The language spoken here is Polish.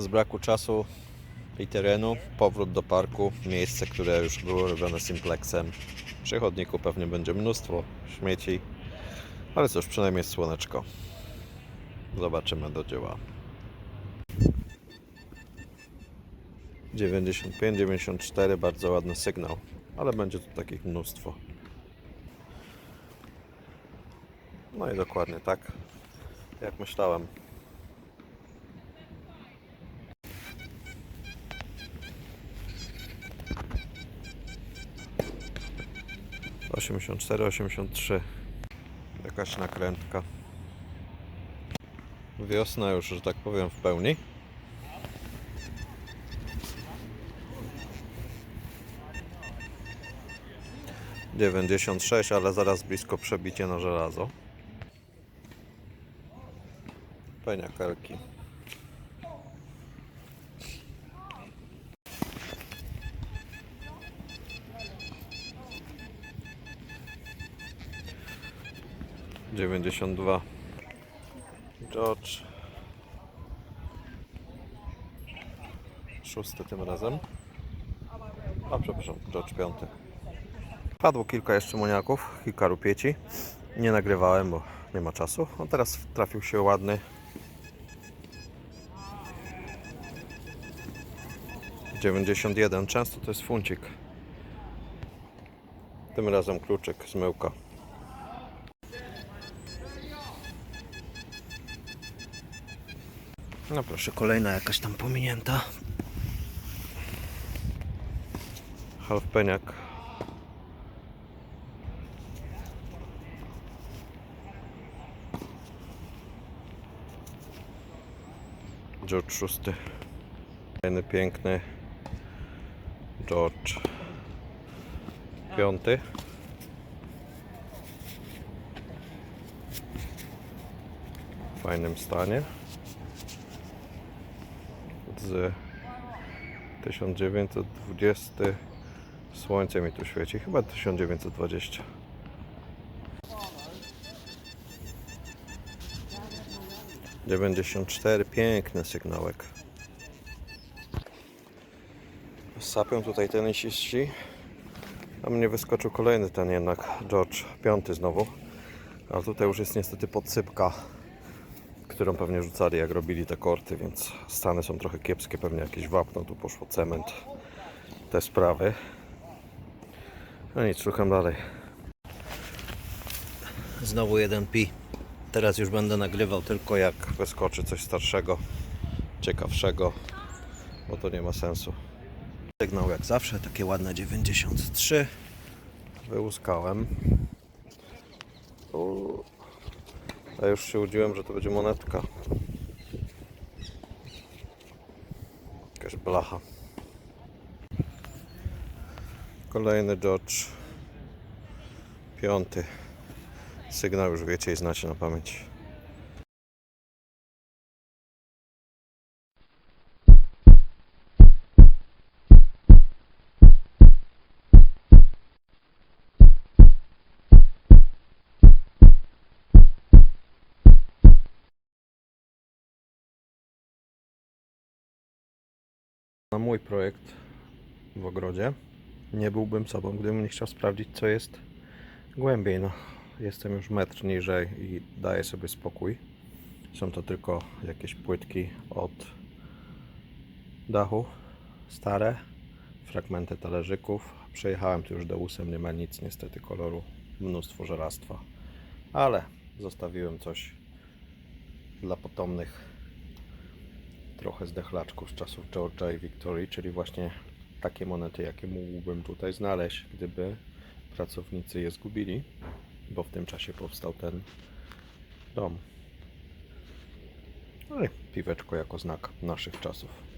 Z braku czasu i terenu, powrót do parku, miejsce, które już było robione simplexem. Przy chodniku pewnie będzie mnóstwo śmieci, ale cóż, przynajmniej słoneczko. Zobaczymy do dzieła. 95, 94, bardzo ładny sygnał, ale będzie tu takich mnóstwo. No i dokładnie tak, jak myślałem. Osiemdziesiąt cztery, osiemdziesiąt trzy. Jakaś nakrętka. Wiosna już, że tak powiem, w pełni. Dziewięćdziesiąt sześć, ale zaraz blisko przebicie na żelazo. Peniakelki. Dziewięćdziesiąt dwa. George. Szósty tym razem. A przepraszam, George piąty. Padło kilka jeszcze moniaków, kilka rupieci. Nie nagrywałem, bo nie ma czasu. A teraz trafił się ładny. Dziewięćdziesiąt jeden. Często to jest funcik. Tym razem kluczyk, zmyłka. No proszę, kolejna jakaś tam pominięta. Halfpeniak. George szósty. Kolejny piękny. George piąty. W fajnym stanie. Z 1920 Słońce mi tu świeci, chyba 1920. Dziewięćdziesiąt cztery, piękny sygnałek. Sapią tutaj tenisiści. A mnie wyskoczył kolejny ten jednak George, piąty znowu. A tutaj już jest niestety podsypka, którą pewnie rzucali jak robili te korty, więc stany są trochę kiepskie, pewnie jakieś wapno, tu poszło cement, te sprawy. No nic, szukam dalej. Znowu jeden pi. Teraz już będę nagrywał tylko jak wyskoczy coś starszego, ciekawszego, bo to nie ma sensu. Sygnał jak zawsze, takie ładne 93. Wyłuskałem. A już się udziłem, że to będzie monetka. Jakaś blacha. Kolejny Dodge. Piąty. Sygnał już wiecie i znacie na pamięć. Mój projekt w ogrodzie nie byłbym sobą, gdybym nie chciał sprawdzić, co jest głębiej. No, jestem już metr niżej i daję sobie spokój. Są to tylko jakieś płytki od dachu, stare, fragmenty talerzyków. Przejechałem tu już deusem, nie ma nic niestety koloru, mnóstwo żelastwa. Ale zostawiłem coś dla potomnych trochę zdechlaczków z czasów George'a i Victorii, czyli właśnie takie monety, jakie mógłbym tutaj znaleźć, gdyby pracownicy je zgubili, bo w tym czasie powstał ten dom. No i piweczko jako znak naszych czasów.